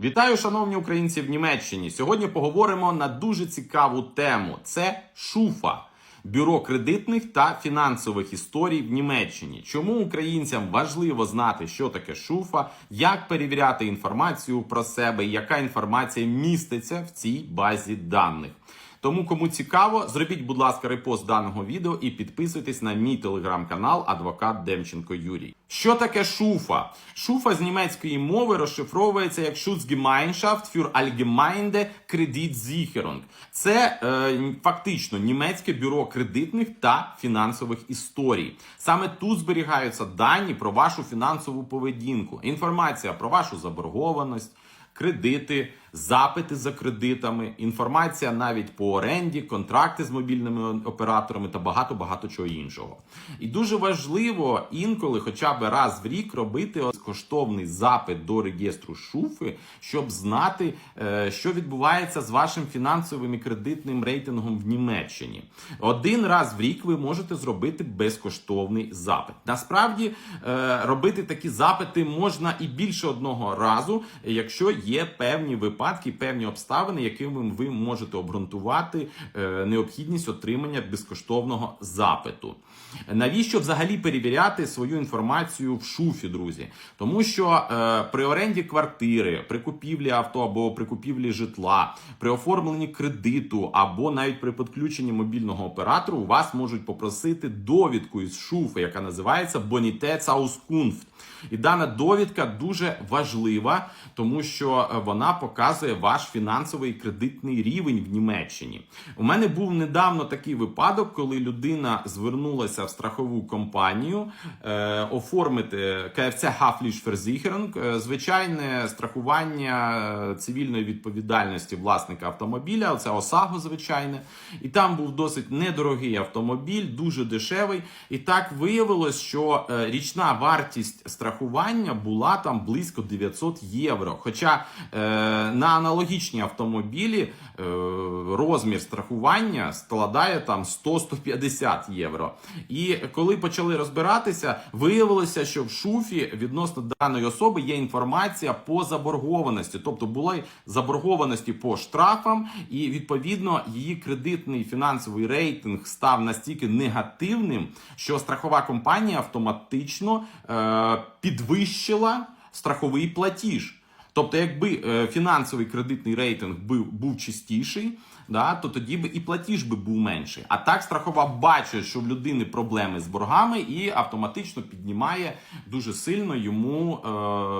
Вітаю, шановні українці в Німеччині. Сьогодні поговоримо на дуже цікаву тему: це шуфа. Бюро кредитних та фінансових історій в Німеччині. Чому українцям важливо знати, що таке шуфа, як перевіряти інформацію про себе, і яка інформація міститься в цій базі даних. Тому, кому цікаво, зробіть, будь ласка, репост даного відео і підписуйтесь на мій телеграм-канал Адвокат Демченко Юрій. Що таке шуфа? Шуфа з німецької мови розшифровується як Schutzgemeinschaft für allgemeine Kreditsicherung. Це е, фактично німецьке бюро кредитних та фінансових історій. Саме тут зберігаються дані про вашу фінансову поведінку, інформація про вашу заборгованість кредити, запити за кредитами, інформація навіть по оренді, контракти з мобільними операторами та багато багато чого іншого. І дуже важливо інколи, хоча б раз в рік, робити безкоштовний запит до реєстру шуфи, щоб знати, е, що відбувається з вашим фінансовим і кредитним рейтингом в Німеччині. Один раз в рік ви можете зробити безкоштовний запит. Насправді е, робити такі запити можна і більше одного разу, якщо є певні випадки, певні обставини, якими ви можете обґрунтувати е, необхідність отримання безкоштовного запиту. Навіщо взагалі перевіряти свою інформацію в шуфі, друзі? Тому що е, при оренді квартири, при купівлі авто або при купівлі житла, при оформленні кредиту або навіть при підключенні мобільного оператору у вас можуть попросити довідку із шуфи, яка називається Bonitätsauskunft. І дана довідка дуже важлива, тому що е, вона показує ваш фінансовий кредитний рівень в Німеччині. У мене був недавно такий випадок, коли людина звернулася в страхову компанію е, оформити КФЦ Haftpflichtversicherung, е, звичайне страхування е, цивільної відповідальності власника автомобіля. Це ОСАГО, звичайне. І там був досить недорогий автомобіль, дуже дешевий. І так виявилось, що е, річна вартість страхування була там близько 900 євро. Хоча е, на аналогічні автомобілі е, розмір страхування складає там 100-150 євро. І коли почали розбиратися, виявилося, що в шуфі відносно даної особи є інформація по заборгованості, тобто були заборгованості по штрафам, і відповідно її кредитний фінансовий рейтинг став настільки негативним, що страхова компанія автоматично е, підвищила страховий платіж. Тобто, якби е, фінансовий кредитний рейтинг був, був чистіший, да, то тоді би і платіж би був менший. А так страхова бачить, що в людини проблеми з боргами і автоматично піднімає дуже сильно йому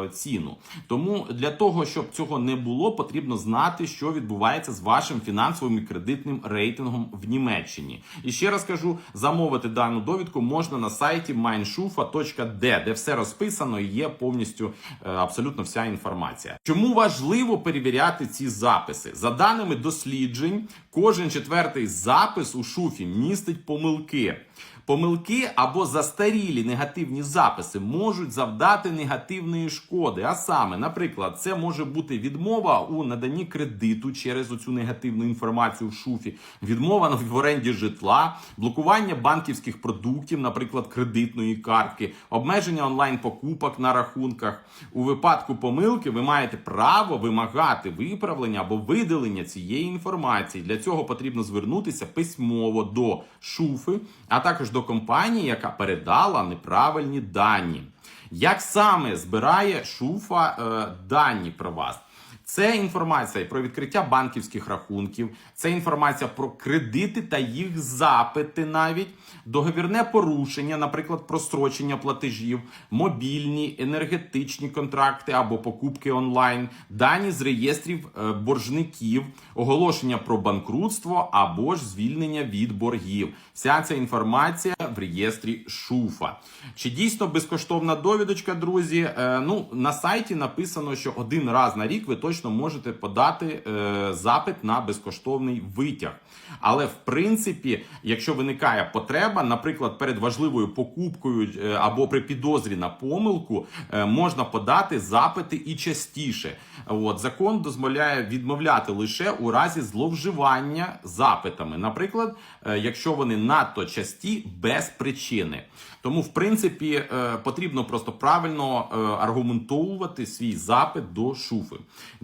е, ціну. Тому для того, щоб цього не було, потрібно знати, що відбувається з вашим фінансовим і кредитним рейтингом в Німеччині. І ще раз кажу, замовити дану довідку можна на сайті mineshufa.de, де все розписано і є повністю е, абсолютно вся інформація. Чому важливо перевіряти ці записи? За даними досліджень, кожен четвертий запис у шуфі містить помилки. Помилки або застарілі негативні записи можуть завдати негативної шкоди. А саме, наприклад, це може бути відмова у наданні кредиту через оцю негативну інформацію в шуфі, відмова в оренді житла, блокування банківських продуктів, наприклад, кредитної картки, обмеження онлайн покупок на рахунках. У випадку помилки ви маєте право вимагати виправлення або видалення цієї інформації. Для цього потрібно звернутися письмово до шуфи, а також до компанії, яка передала неправильні дані. Як саме збирає шуфа е, дані про вас? Це інформація про відкриття банківських рахунків, це інформація про кредити та їх запити, навіть договірне порушення, наприклад, прострочення платежів, мобільні, енергетичні контракти або покупки онлайн, дані з реєстрів е, боржників, оголошення про банкрутство або ж звільнення від боргів. Вся ця інформація в реєстрі ШУФа. Чи дійсно безкоштовна довідочка, друзі? Е, ну на сайті написано, що один раз на рік ви точно можете подати е, запит на безкоштовний витяг. Але в принципі, якщо виникає потреба, наприклад, перед важливою покупкою е, або при підозрі на помилку, е, можна подати запити і частіше. От закон дозволяє відмовляти лише у разі зловживання запитами, наприклад, е, якщо вони надто часті без причини. Тому, в принципі, е, потрібно просто правильно е, аргументовувати свій запит до шуфи.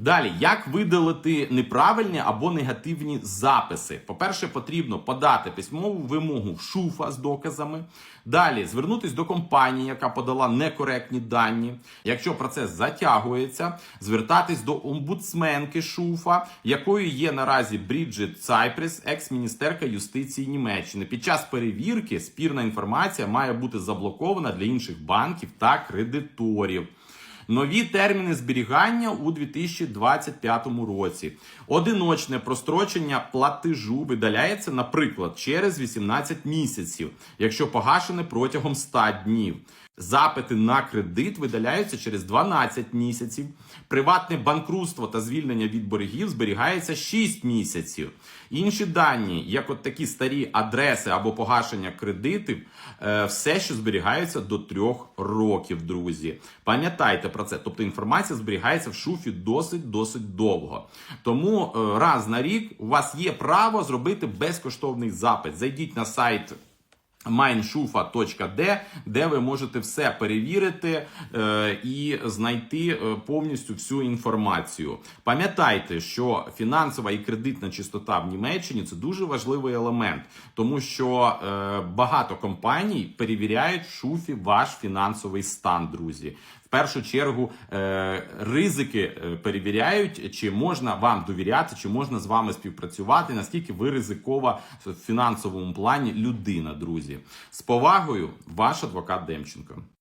Далі, як видалити неправильні або негативні записи? По-перше, потрібно подати письмову вимогу в шуфа з доказами. Далі звернутись до компанії, яка подала некоректні дані. Якщо процес затягується, звертатись до омбудсменки шуфа, якою є наразі Бріджит Цайпрес, екс-міністерка юстиції Німеччини. Під час перевірки спірна інформація має бути заблокована для інших банків та кредиторів. Нові терміни зберігання у 2025 році. Одиночне прострочення платежу видаляється, наприклад, через 18 місяців, якщо погашене протягом 100 днів. Запити на кредит видаляються через 12 місяців. Приватне банкрутство та звільнення від боргів зберігається 6 місяців. Інші дані, як от такі старі адреси або погашення кредитів, е, все, що зберігається до 3 років, друзі. Пам'ятайте про це. Тобто інформація зберігається в шуфі досить досить довго. Тому е, раз на рік у вас є право зробити безкоштовний запит. Зайдіть на сайт mineshufa.de, де ви можете все перевірити е, і знайти е, повністю всю інформацію. Пам'ятайте, що фінансова і кредитна чистота в Німеччині це дуже важливий елемент, тому що е, багато компаній перевіряють шуфі ваш фінансовий стан, друзі. Першу чергу е, ризики е, перевіряють, чи можна вам довіряти, чи можна з вами співпрацювати, наскільки ви ризикова в фінансовому плані людина, друзі. З повагою, ваш адвокат Демченко.